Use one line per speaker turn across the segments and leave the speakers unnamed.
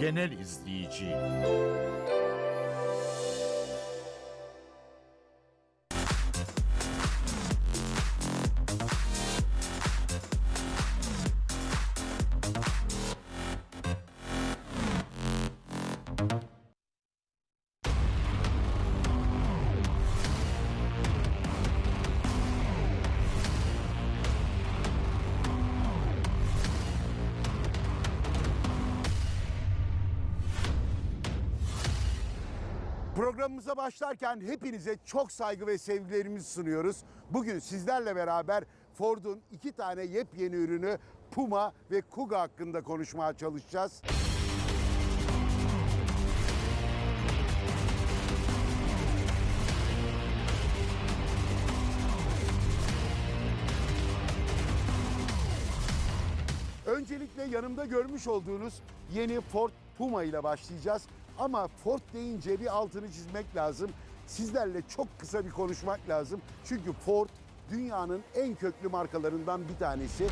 genel izleyici.
Programımıza başlarken hepinize çok saygı ve sevgilerimizi sunuyoruz. Bugün sizlerle beraber Ford'un iki tane yepyeni ürünü Puma ve Kuga hakkında konuşmaya çalışacağız. Öncelikle yanımda görmüş olduğunuz yeni Ford Puma ile başlayacağız. Ama Ford deyince bir altını çizmek lazım. Sizlerle çok kısa bir konuşmak lazım. Çünkü Ford dünyanın en köklü markalarından bir tanesi.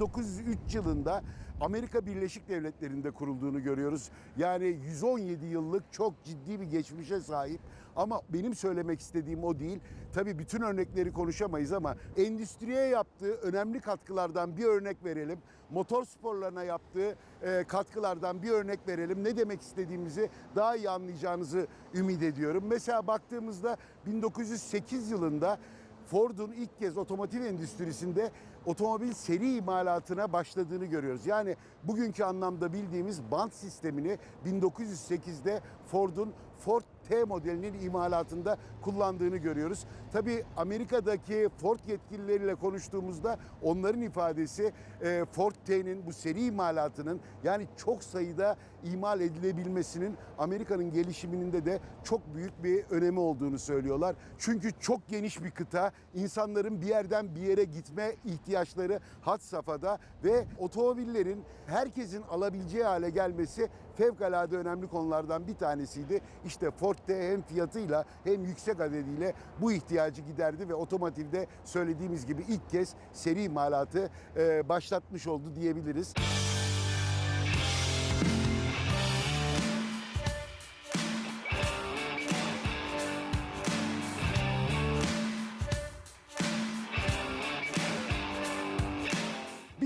...1903 yılında Amerika Birleşik Devletleri'nde kurulduğunu görüyoruz. Yani 117 yıllık çok ciddi bir geçmişe sahip. Ama benim söylemek istediğim o değil. Tabii bütün örnekleri konuşamayız ama endüstriye yaptığı önemli katkılardan bir örnek verelim. Motor sporlarına yaptığı e, katkılardan bir örnek verelim. Ne demek istediğimizi daha iyi anlayacağınızı ümit ediyorum. Mesela baktığımızda 1908 yılında Ford'un ilk kez otomotiv endüstrisinde otomobil seri imalatına başladığını görüyoruz. Yani bugünkü anlamda bildiğimiz bant sistemini 1908'de Ford'un Ford T modelinin imalatında kullandığını görüyoruz. Tabii Amerika'daki Ford yetkilileriyle konuştuğumuzda onların ifadesi e, Ford T'nin bu seri imalatının yani çok sayıda imal edilebilmesinin Amerika'nın gelişiminde de çok büyük bir önemi olduğunu söylüyorlar. Çünkü çok geniş bir kıta, insanların bir yerden bir yere gitme ihtiyaçları had safhada ve otomobillerin herkesin alabileceği hale gelmesi fevkalade önemli konulardan bir tanesiydi. İşte Ford T hem fiyatıyla hem yüksek adediyle bu ihtiyacı giderdi ve otomotivde söylediğimiz gibi ilk kez seri imalatı e, başlatmış oldu diyebiliriz.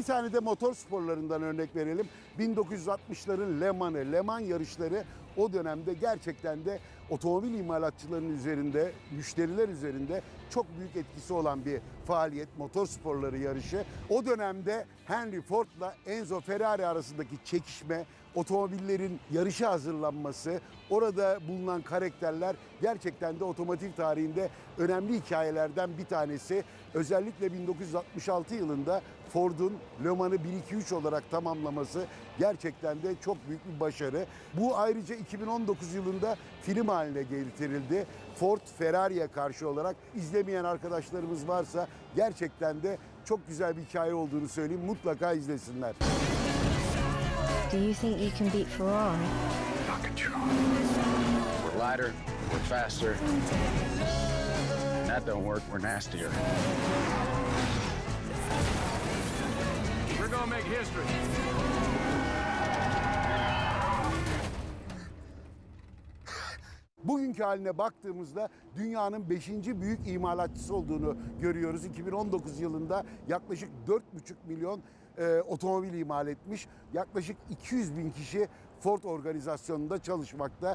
Bir tane de motor sporlarından örnek verelim. 1960'ların Le Mans'ı, Le Mans yarışları o dönemde gerçekten de otomobil imalatçılarının üzerinde, müşteriler üzerinde çok büyük etkisi olan bir faaliyet, motor sporları yarışı. O dönemde Henry Ford'la Enzo Ferrari arasındaki çekişme, otomobillerin yarışa hazırlanması, orada bulunan karakterler gerçekten de otomotiv tarihinde önemli hikayelerden bir tanesi. Özellikle 1966 yılında Ford'un Le Mans'ı 1-2-3 olarak tamamlaması gerçekten de çok büyük bir başarı. Bu ayrıca 2019 yılında film haline getirildi. Ford Ferrari'ye karşı olarak izlemeyen arkadaşlarımız varsa gerçekten de çok güzel bir hikaye olduğunu söyleyeyim. Mutlaka izlesinler.
Do you think you can beat Ferrari?
We're lighter, we're faster. That don't work, we're nastier. We're gonna make history.
Bugünkü haline baktığımızda dünyanın 5. büyük imalatçısı olduğunu görüyoruz. 2019 yılında yaklaşık 4,5 milyon e, otomobil imal etmiş. Yaklaşık 200 bin kişi Ford organizasyonunda çalışmakta.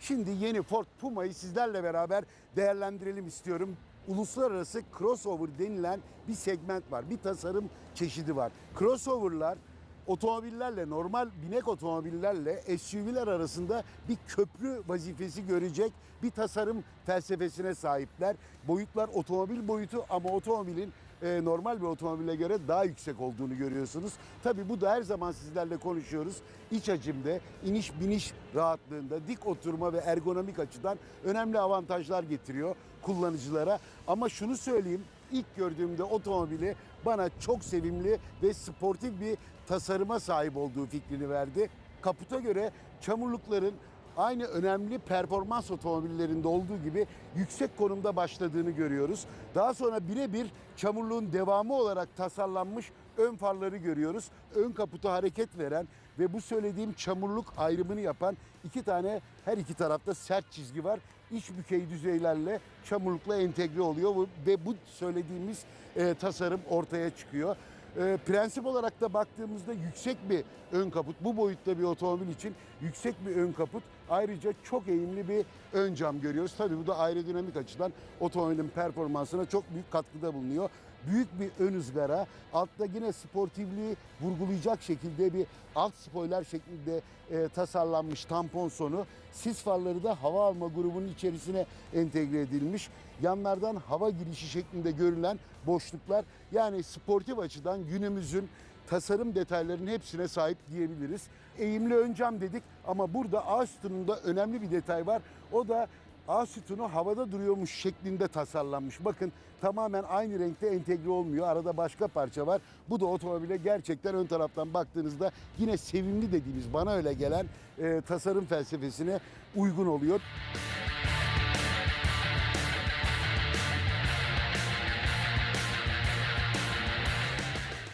Şimdi yeni Ford Puma'yı sizlerle beraber değerlendirelim istiyorum. Uluslararası crossover denilen bir segment var. Bir tasarım çeşidi var. Crossover'lar otomobillerle, normal binek otomobillerle SUV'ler arasında bir köprü vazifesi görecek bir tasarım felsefesine sahipler. Boyutlar otomobil boyutu ama otomobilin e, normal bir otomobile göre daha yüksek olduğunu görüyorsunuz. Tabii bu da her zaman sizlerle konuşuyoruz. İç hacimde, iniş biniş rahatlığında, dik oturma ve ergonomik açıdan önemli avantajlar getiriyor kullanıcılara. Ama şunu söyleyeyim, ilk gördüğümde otomobili bana çok sevimli ve sportif bir tasarıma sahip olduğu fikrini verdi. Kaputa göre çamurlukların aynı önemli performans otomobillerinde olduğu gibi yüksek konumda başladığını görüyoruz. Daha sonra birebir çamurluğun devamı olarak tasarlanmış ön farları görüyoruz. Ön kaputa hareket veren ve bu söylediğim çamurluk ayrımını yapan iki tane her iki tarafta sert çizgi var. İç bükey düzeylerle çamurlukla entegre oluyor ve bu söylediğimiz e, tasarım ortaya çıkıyor. E, prensip olarak da baktığımızda yüksek bir ön kaput, bu boyutta bir otomobil için yüksek bir ön kaput. Ayrıca çok eğimli bir ön cam görüyoruz. Tabii bu da aerodinamik açıdan otomobilin performansına çok büyük katkıda bulunuyor. Büyük bir ön ızgara, altta yine sportifliği vurgulayacak şekilde bir alt spoiler şeklinde e, tasarlanmış tampon sonu. Sis farları da hava alma grubunun içerisine entegre edilmiş. Yanlardan hava girişi şeklinde görülen boşluklar yani sportif açıdan günümüzün tasarım detaylarının hepsine sahip diyebiliriz. Eğimli ön cam dedik ama burada A sütununda önemli bir detay var. O da A sütunu havada duruyormuş şeklinde tasarlanmış. Bakın tamamen aynı renkte entegre olmuyor. Arada başka parça var. Bu da otomobile gerçekten ön taraftan baktığınızda yine sevimli dediğimiz bana öyle gelen e, tasarım felsefesine uygun oluyor.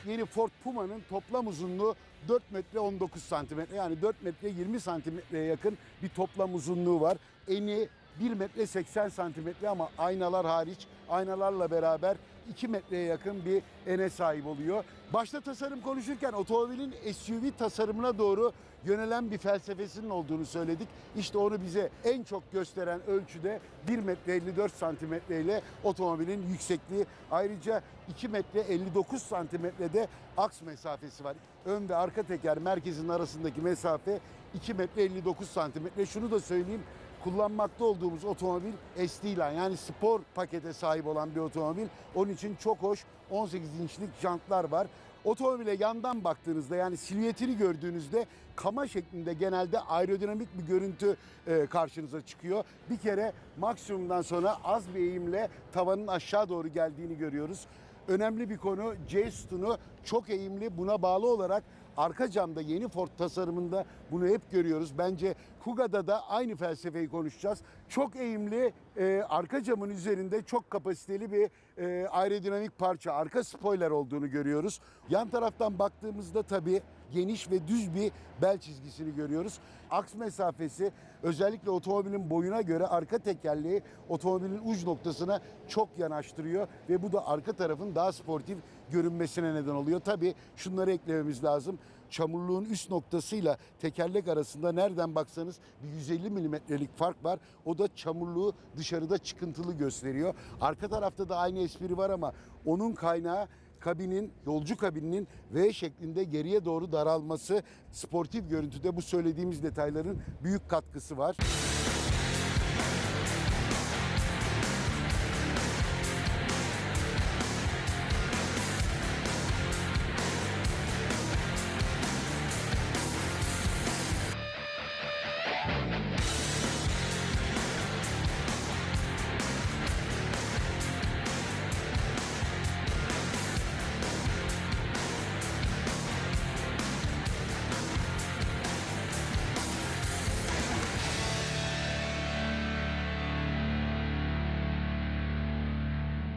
Yeni Ford Puma'nın toplam uzunluğu 4 metre 19 santimetre yani 4 metre 20 santimetreye yakın bir toplam uzunluğu var. Eni 1 metre 80 santimetre ama aynalar hariç aynalarla beraber 2 metreye yakın bir ene sahip oluyor. Başta tasarım konuşurken otomobilin SUV tasarımına doğru yönelen bir felsefesinin olduğunu söyledik. İşte onu bize en çok gösteren ölçüde 1 metre 54 santimetre ile otomobilin yüksekliği. Ayrıca 2 metre 59 santimetrede aks mesafesi var. Ön ve arka teker merkezin arasındaki mesafe 2 metre 59 santimetre. Şunu da söyleyeyim kullanmakta olduğumuz otomobil ST Line yani spor pakete sahip olan bir otomobil. Onun için çok hoş 18 inçlik jantlar var. Otomobile yandan baktığınızda yani silüetini gördüğünüzde kama şeklinde genelde aerodinamik bir görüntü e, karşınıza çıkıyor. Bir kere maksimumdan sonra az bir eğimle tavanın aşağı doğru geldiğini görüyoruz. Önemli bir konu C sütunu çok eğimli buna bağlı olarak arka camda yeni Ford tasarımında bunu hep görüyoruz. Bence Kuga'da da aynı felsefeyi konuşacağız. Çok eğimli e, arka camın üzerinde çok kapasiteli bir e, aerodinamik parça arka spoiler olduğunu görüyoruz. Yan taraftan baktığımızda tabii geniş ve düz bir bel çizgisini görüyoruz. Aks mesafesi özellikle otomobilin boyuna göre arka tekerleği otomobilin uç noktasına çok yanaştırıyor ve bu da arka tarafın daha sportif görünmesine neden oluyor. Tabii şunları eklememiz lazım. Çamurluğun üst noktasıyla tekerlek arasında nereden baksanız bir 150 milimetrelik fark var. O da çamurluğu dışarıda çıkıntılı gösteriyor. Arka tarafta da aynı espri var ama onun kaynağı kabinin, yolcu kabininin V şeklinde geriye doğru daralması sportif görüntüde bu söylediğimiz detayların büyük katkısı var.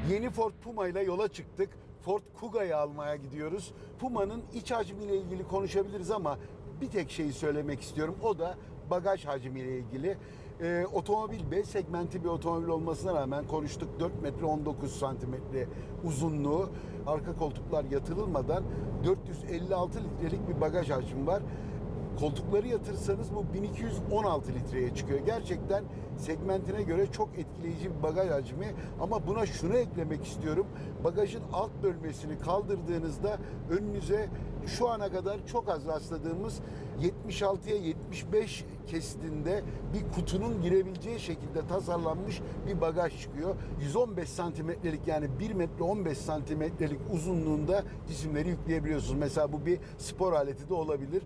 Yeni Ford Puma ile yola çıktık. Ford Kuga'yı almaya gidiyoruz. Puma'nın iç hacmiyle ilgili konuşabiliriz ama bir tek şeyi söylemek istiyorum. O da bagaj hacmiyle ilgili. Ee, otomobil B segmenti bir otomobil olmasına rağmen konuştuk 4 metre 19 santimetre uzunluğu. Arka koltuklar yatırılmadan 456 litrelik bir bagaj hacmi var. Koltukları yatırsanız bu 1216 litreye çıkıyor. Gerçekten segmentine göre çok etkileyici bir bagaj hacmi ama buna şunu eklemek istiyorum. Bagajın alt bölmesini kaldırdığınızda önünüze şu ana kadar çok az rastladığımız 76'ya 75 kesitinde bir kutunun girebileceği şekilde tasarlanmış bir bagaj çıkıyor. 115 santimetrelik yani 1 metre 15 santimetrelik uzunluğunda cisimleri yükleyebiliyorsunuz. Mesela bu bir spor aleti de olabilir.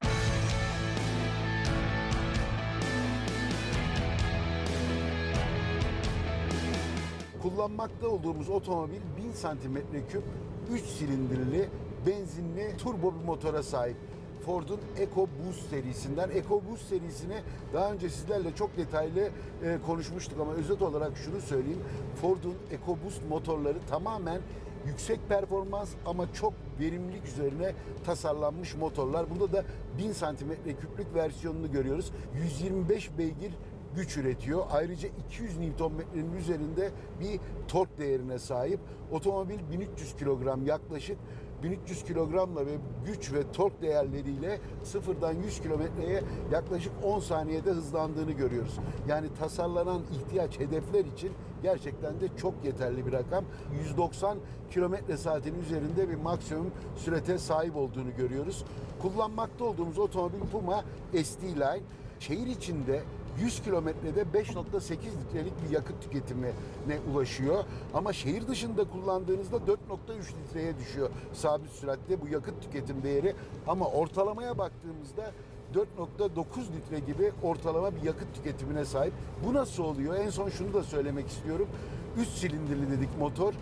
Kullanmakta olduğumuz otomobil 1000 santimetre küp 3 silindirli benzinli turbo bir motora sahip. Ford'un EcoBoost serisinden. EcoBoost serisini daha önce sizlerle çok detaylı e, konuşmuştuk ama özet olarak şunu söyleyeyim. Ford'un EcoBoost motorları tamamen yüksek performans ama çok verimlilik üzerine tasarlanmış motorlar. Burada da 1000 santimetre küplük versiyonunu görüyoruz. 125 beygir güç üretiyor. Ayrıca 200 Nm'nin üzerinde bir tork değerine sahip. Otomobil 1300 kilogram yaklaşık 1300 kilogramla ve güç ve tork değerleriyle sıfırdan 100 kilometreye yaklaşık 10 saniyede hızlandığını görüyoruz. Yani tasarlanan ihtiyaç hedefler için gerçekten de çok yeterli bir rakam. 190 kilometre saatin üzerinde bir maksimum sürete sahip olduğunu görüyoruz. Kullanmakta olduğumuz otomobil Puma ST Line. Şehir içinde 100 kilometrede 5.8 litrelik bir yakıt tüketimine ulaşıyor. Ama şehir dışında kullandığınızda 4.3 litreye düşüyor sabit süratte bu yakıt tüketim değeri. Ama ortalamaya baktığımızda 4.9 litre gibi ortalama bir yakıt tüketimine sahip. Bu nasıl oluyor? En son şunu da söylemek istiyorum. 3 silindirli dedik motor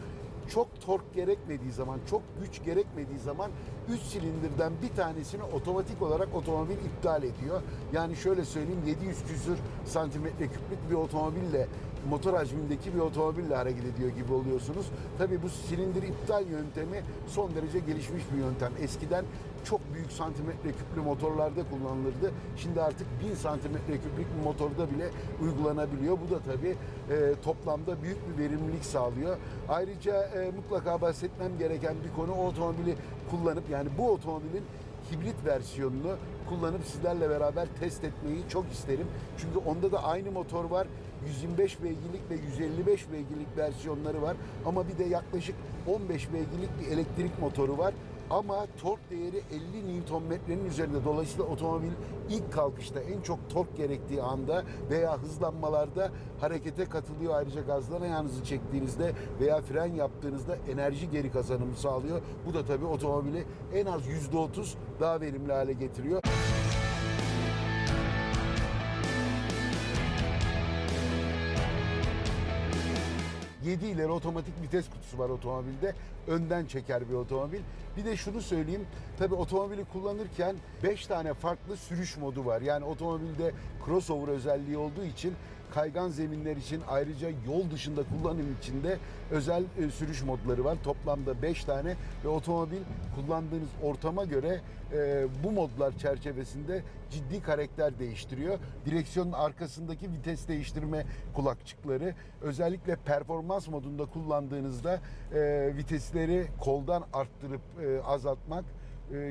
çok tork gerekmediği zaman, çok güç gerekmediği zaman 3 silindirden bir tanesini otomatik olarak otomobil iptal ediyor. Yani şöyle söyleyeyim 700 küsür santimetre küplük bir otomobille motor hacmindeki bir otomobille hareket ediyor gibi oluyorsunuz. Tabii bu silindir iptal yöntemi son derece gelişmiş bir yöntem. Eskiden çok büyük santimetre küplü motorlarda kullanılırdı. Şimdi artık 1000 santimetre küplük bir motorda bile uygulanabiliyor. Bu da tabii e, toplamda büyük bir verimlilik sağlıyor. Ayrıca e, mutlaka bahsetmem gereken bir konu o otomobili kullanıp yani bu otomobilin hibrit versiyonunu kullanıp sizlerle beraber test etmeyi çok isterim. Çünkü onda da aynı motor var. 125 beygirlik ve 155 beygirlik versiyonları var. Ama bir de yaklaşık 15 beygirlik bir elektrik motoru var. Ama tork değeri 50 Nm'nin üzerinde. Dolayısıyla otomobil ilk kalkışta en çok tork gerektiği anda veya hızlanmalarda harekete katılıyor. Ayrıca gazdan ayağınızı çektiğinizde veya fren yaptığınızda enerji geri kazanımı sağlıyor. Bu da tabii otomobili en az %30 daha verimli hale getiriyor. 7 ileri otomatik vites kutusu var otomobilde. Önden çeker bir otomobil. Bir de şunu söyleyeyim. Tabii otomobili kullanırken 5 tane farklı sürüş modu var. Yani otomobilde crossover özelliği olduğu için kaygan zeminler için ayrıca yol dışında kullanım için de özel e, sürüş modları var. Toplamda 5 tane ve otomobil kullandığınız ortama göre e, bu modlar çerçevesinde ciddi karakter değiştiriyor. Direksiyonun arkasındaki vites değiştirme kulakçıkları özellikle performans modunda kullandığınızda e, vitesleri koldan arttırıp azaltmak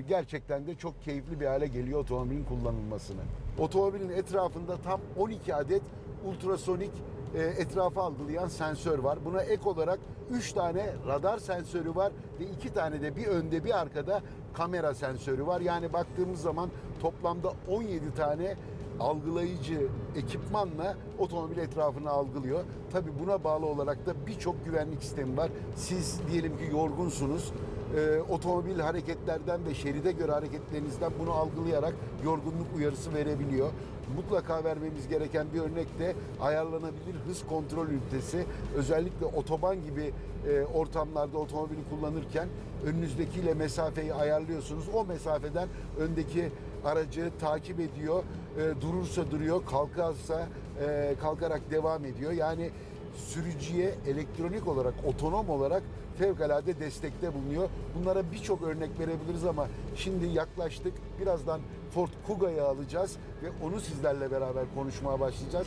gerçekten de çok keyifli bir hale geliyor otomobilin kullanılmasını. Otomobilin etrafında tam 12 adet ultrasonik e, etrafı algılayan sensör var. Buna ek olarak 3 tane radar sensörü var ve 2 tane de bir önde bir arkada kamera sensörü var. Yani baktığımız zaman toplamda 17 tane algılayıcı ekipmanla otomobil etrafını algılıyor. Tabii buna bağlı olarak da birçok güvenlik sistemi var. Siz diyelim ki yorgunsunuz. e, otomobil hareketlerden ve şeride göre hareketlerinizden bunu algılayarak yorgunluk uyarısı verebiliyor. Mutlaka vermemiz gereken bir örnek de ayarlanabilir hız kontrol ünitesi. Özellikle otoban gibi e, ortamlarda otomobili kullanırken önünüzdekiyle mesafeyi ayarlıyorsunuz. O mesafeden öndeki aracı takip ediyor. E, durursa duruyor, kalkarsa e, kalkarak devam ediyor. Yani sürücüye elektronik olarak, otonom olarak fevkalade destekte bulunuyor. Bunlara birçok örnek verebiliriz ama şimdi yaklaştık. Birazdan Ford Kuga'yı alacağız ve onu sizlerle beraber konuşmaya başlayacağız.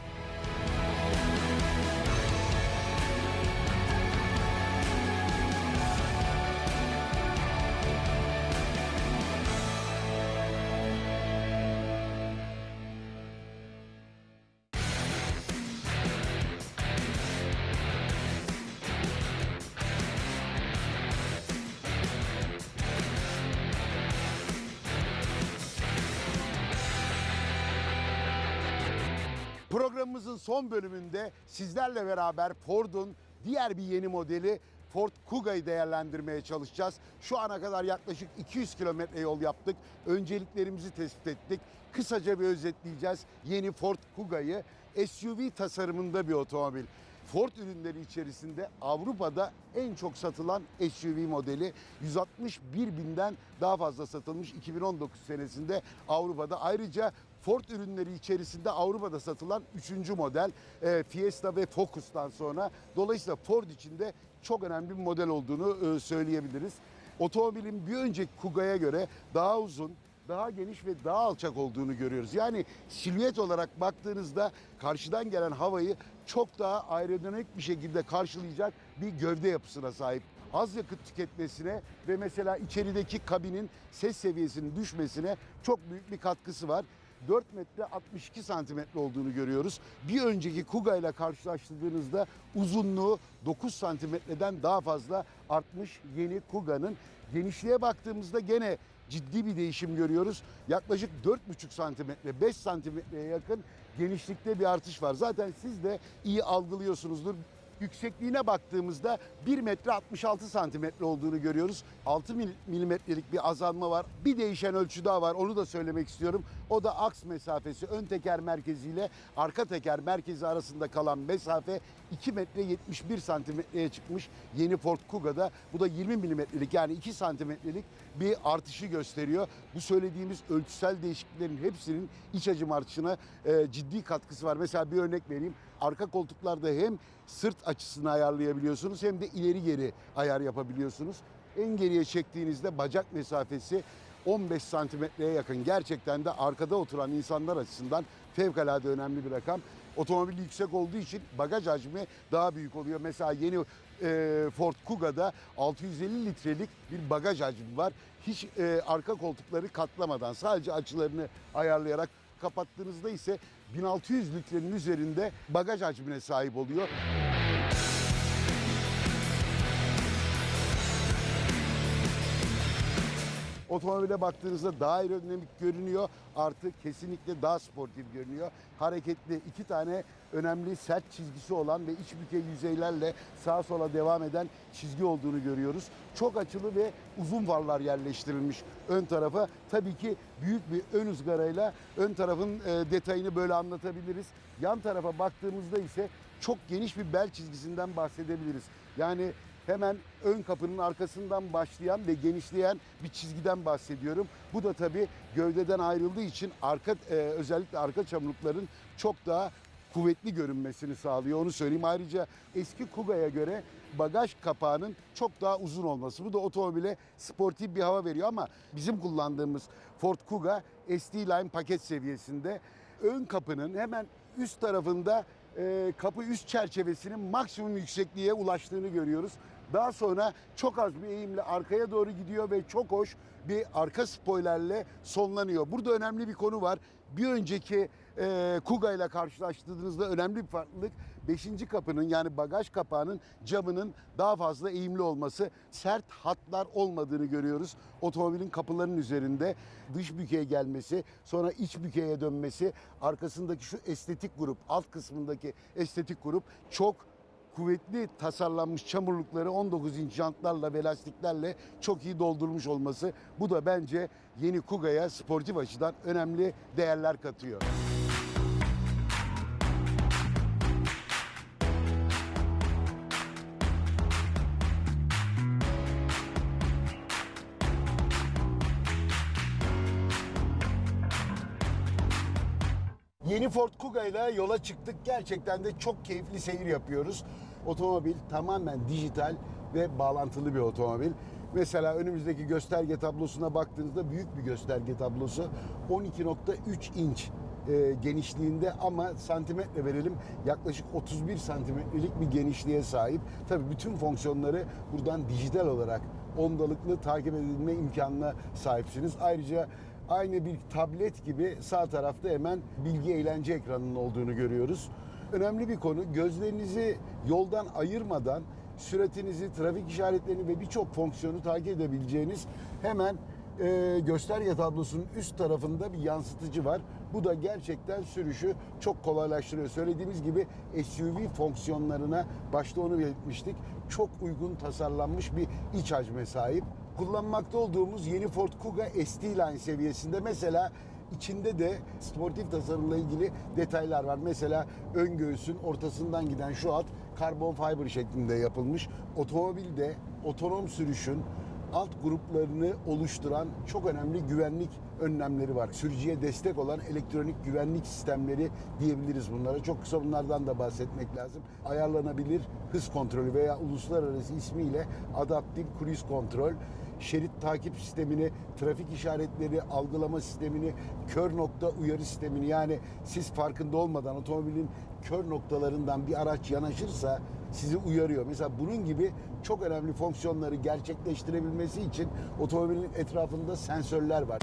Programımızın son bölümünde sizlerle beraber Ford'un diğer bir yeni modeli Ford Kuga'yı değerlendirmeye çalışacağız. Şu ana kadar yaklaşık 200 kilometre yol yaptık. Önceliklerimizi tespit ettik. Kısaca bir özetleyeceğiz yeni Ford Kuga'yı. SUV tasarımında bir otomobil. Ford ürünleri içerisinde Avrupa'da en çok satılan SUV modeli 161 binden daha fazla satılmış 2019 senesinde Avrupa'da. Ayrıca Ford ürünleri içerisinde Avrupa'da satılan 3. model e, Fiesta ve Focus'tan sonra. Dolayısıyla Ford içinde çok önemli bir model olduğunu e, söyleyebiliriz. Otomobilin bir önceki Kuga'ya göre daha uzun, daha geniş ve daha alçak olduğunu görüyoruz. Yani silüet olarak baktığınızda karşıdan gelen havayı çok daha aerodinamik bir şekilde karşılayacak bir gövde yapısına sahip. Az yakıt tüketmesine ve mesela içerideki kabinin ses seviyesinin düşmesine çok büyük bir katkısı var. 4 metre 62 santimetre olduğunu görüyoruz. Bir önceki Kuga ile karşılaştırdığınızda uzunluğu 9 santimetreden daha fazla artmış yeni Kuga'nın. Genişliğe baktığımızda gene ciddi bir değişim görüyoruz. Yaklaşık 4,5 santimetre, 5 santimetreye yakın genişlikte bir artış var. Zaten siz de iyi algılıyorsunuzdur. Yüksekliğine baktığımızda 1 metre 66 santimetre olduğunu görüyoruz. 6 mil- milimetrelik bir azalma var. Bir değişen ölçü daha var. Onu da söylemek istiyorum. O da aks mesafesi. Ön teker merkeziyle arka teker merkezi arasında kalan mesafe 2 metre 71 santimetreye çıkmış yeni Ford Kuga'da. Bu da 20 milimetrelik yani 2 santimetrelik bir artışı gösteriyor. Bu söylediğimiz ölçüsel değişikliklerin hepsinin iç hacim artışına e, ciddi katkısı var. Mesela bir örnek vereyim. Arka koltuklarda hem sırt açısını ayarlayabiliyorsunuz hem de ileri geri ayar yapabiliyorsunuz. En geriye çektiğinizde bacak mesafesi 15 santimetreye yakın. Gerçekten de arkada oturan insanlar açısından fevkalade önemli bir rakam. Otomobil yüksek olduğu için bagaj hacmi daha büyük oluyor. Mesela yeni e, Ford Kuga'da 650 litrelik bir bagaj hacmi var. Hiç e, arka koltukları katlamadan sadece açılarını ayarlayarak kapattığınızda ise 1600 litrenin üzerinde bagaj hacmine sahip oluyor. Otomobile baktığınızda daha aerodinamik görünüyor. Artık kesinlikle daha sportif görünüyor. Hareketli iki tane önemli sert çizgisi olan ve iç bükey yüzeylerle sağa sola devam eden çizgi olduğunu görüyoruz. Çok açılı ve uzun farlar yerleştirilmiş ön tarafa. Tabii ki büyük bir ön ızgarayla ön tarafın e, detayını böyle anlatabiliriz. Yan tarafa baktığımızda ise çok geniş bir bel çizgisinden bahsedebiliriz. Yani hemen ön kapının arkasından başlayan ve genişleyen bir çizgiden bahsediyorum. Bu da tabii gövdeden ayrıldığı için arka e, özellikle arka çamurlukların çok daha kuvvetli görünmesini sağlıyor onu söyleyeyim. Ayrıca eski Kuga'ya göre bagaj kapağının çok daha uzun olması. Bu da otomobile sportif bir hava veriyor ama bizim kullandığımız Ford Kuga ST Line paket seviyesinde ön kapının hemen üst tarafında e, kapı üst çerçevesinin maksimum yüksekliğe ulaştığını görüyoruz. Daha sonra çok az bir eğimle arkaya doğru gidiyor ve çok hoş bir arka spoilerle sonlanıyor. Burada önemli bir konu var. Bir önceki e, Kuga ile karşılaştırdığınızda önemli bir farklılık 5. kapının yani bagaj kapağının camının daha fazla eğimli olması. Sert hatlar olmadığını görüyoruz. Otomobilin kapılarının üzerinde dış bükeye gelmesi, sonra iç bükeye dönmesi, arkasındaki şu estetik grup, alt kısmındaki estetik grup çok kuvvetli tasarlanmış çamurlukları 19 inç jantlarla ve lastiklerle çok iyi doldurmuş olması. Bu da bence yeni Kuga'ya sportif açıdan önemli değerler katıyor. Ford Kuga ile yola çıktık. Gerçekten de çok keyifli seyir yapıyoruz. Otomobil tamamen dijital ve bağlantılı bir otomobil. Mesela önümüzdeki gösterge tablosuna baktığınızda büyük bir gösterge tablosu. 12.3 inç e, genişliğinde ama santimetre verelim yaklaşık 31 santimetrelik bir genişliğe sahip. Tabii bütün fonksiyonları buradan dijital olarak ondalıklı takip edilme imkanına sahipsiniz. Ayrıca aynı bir tablet gibi sağ tarafta hemen bilgi eğlence ekranının olduğunu görüyoruz. Önemli bir konu gözlerinizi yoldan ayırmadan süratinizi, trafik işaretlerini ve birçok fonksiyonu takip edebileceğiniz hemen e, gösterge tablosunun üst tarafında bir yansıtıcı var. Bu da gerçekten sürüşü çok kolaylaştırıyor. Söylediğimiz gibi SUV fonksiyonlarına başta onu belirtmiştik. Çok uygun tasarlanmış bir iç hacme sahip. Kullanmakta olduğumuz yeni Ford Kuga ST Line seviyesinde mesela içinde de sportif tasarımla ilgili detaylar var. Mesela ön göğsün ortasından giden şu hat karbon fiber şeklinde yapılmış. Otomobilde otonom sürüşün alt gruplarını oluşturan çok önemli güvenlik önlemleri var. Sürücüye destek olan elektronik güvenlik sistemleri diyebiliriz bunlara. Çok kısa bunlardan da bahsetmek lazım. Ayarlanabilir hız kontrolü veya uluslararası ismiyle adaptif cruise kontrol, şerit takip sistemini, trafik işaretleri algılama sistemini, kör nokta uyarı sistemini yani siz farkında olmadan otomobilin kör noktalarından bir araç yanaşırsa sizi uyarıyor. Mesela bunun gibi çok önemli fonksiyonları gerçekleştirebilmesi için otomobilin etrafında sensörler var.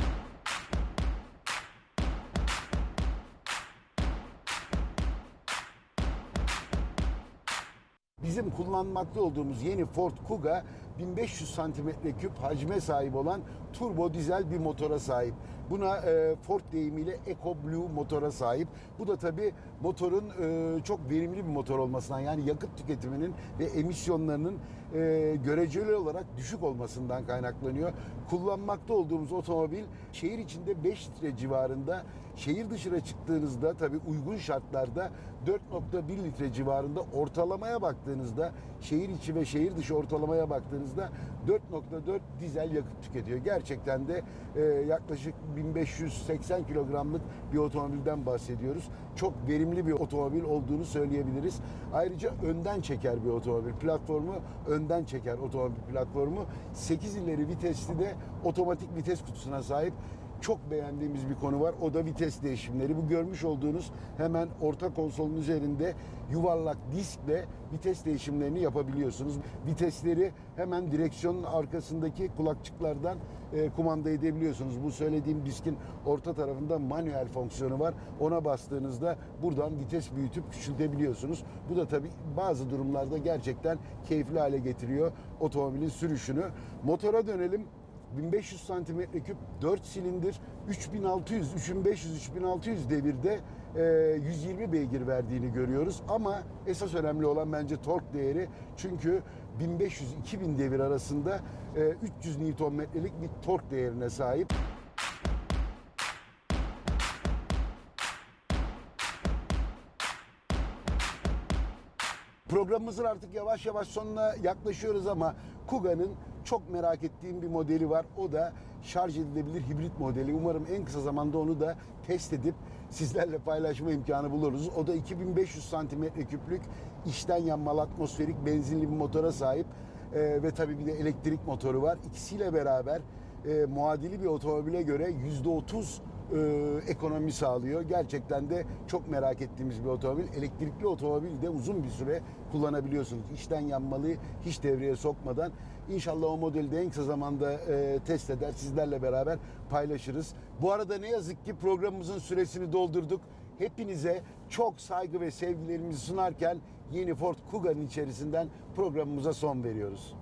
Bizim kullanmakta olduğumuz yeni Ford Kuga 1500 santimetre küp hacme sahip olan turbo dizel bir motora sahip. Buna e, Ford deyimiyle Eco Blue motora sahip. Bu da tabii motorun e, çok verimli bir motor olmasından yani yakıt tüketiminin ve emisyonlarının e, göreceli olarak düşük olmasından kaynaklanıyor. Kullanmakta olduğumuz otomobil şehir içinde 5 litre civarında, şehir dışına çıktığınızda tabii uygun şartlarda 4.1 litre civarında ortalamaya baktığınızda şehir içi ve şehir dışı ortalamaya baktığınızda 4.4 dizel yakıt tüketiyor. Gerçekten de e, yaklaşık 1580 kilogramlık bir otomobilden bahsediyoruz. Çok verimli bir otomobil olduğunu söyleyebiliriz. Ayrıca önden çeker bir otomobil. Platformu önden çeker otomobil platformu. 8 ileri vitesli de otomatik vites kutusuna sahip çok beğendiğimiz bir konu var. O da vites değişimleri. Bu görmüş olduğunuz hemen orta konsolun üzerinde yuvarlak diskle vites değişimlerini yapabiliyorsunuz. Vitesleri hemen direksiyonun arkasındaki kulakçıklardan e, kumanda edebiliyorsunuz. Bu söylediğim diskin orta tarafında manuel fonksiyonu var. Ona bastığınızda buradan vites büyütüp küçültebiliyorsunuz. Bu da tabii bazı durumlarda gerçekten keyifli hale getiriyor otomobilin sürüşünü. Motora dönelim. 1500 santimetre küp 4 silindir 3600 3500 3600 devirde e, 120 beygir verdiğini görüyoruz ama esas önemli olan bence tork değeri çünkü 1500-2000 devir arasında e, 300 Nm'lik bir tork değerine sahip. Programımızın artık yavaş yavaş sonuna yaklaşıyoruz ama Kuga'nın çok merak ettiğim bir modeli var. O da şarj edilebilir hibrit modeli. Umarım en kısa zamanda onu da test edip sizlerle paylaşma imkanı buluruz. O da 2500 santimetre küplük içten yanmalı atmosferik benzinli bir motora sahip. Ee, ve tabii bir de elektrik motoru var. İkisiyle beraber e, muadili bir otomobile göre %30 e, ekonomi sağlıyor. Gerçekten de çok merak ettiğimiz bir otomobil. Elektrikli otomobil de uzun bir süre kullanabiliyorsunuz. İçten yanmalı hiç devreye sokmadan. İnşallah o modeli de en kısa zamanda e, test eder. Sizlerle beraber paylaşırız. Bu arada ne yazık ki programımızın süresini doldurduk. Hepinize çok saygı ve sevgilerimizi sunarken yeni Ford Kuga'nın içerisinden programımıza son veriyoruz.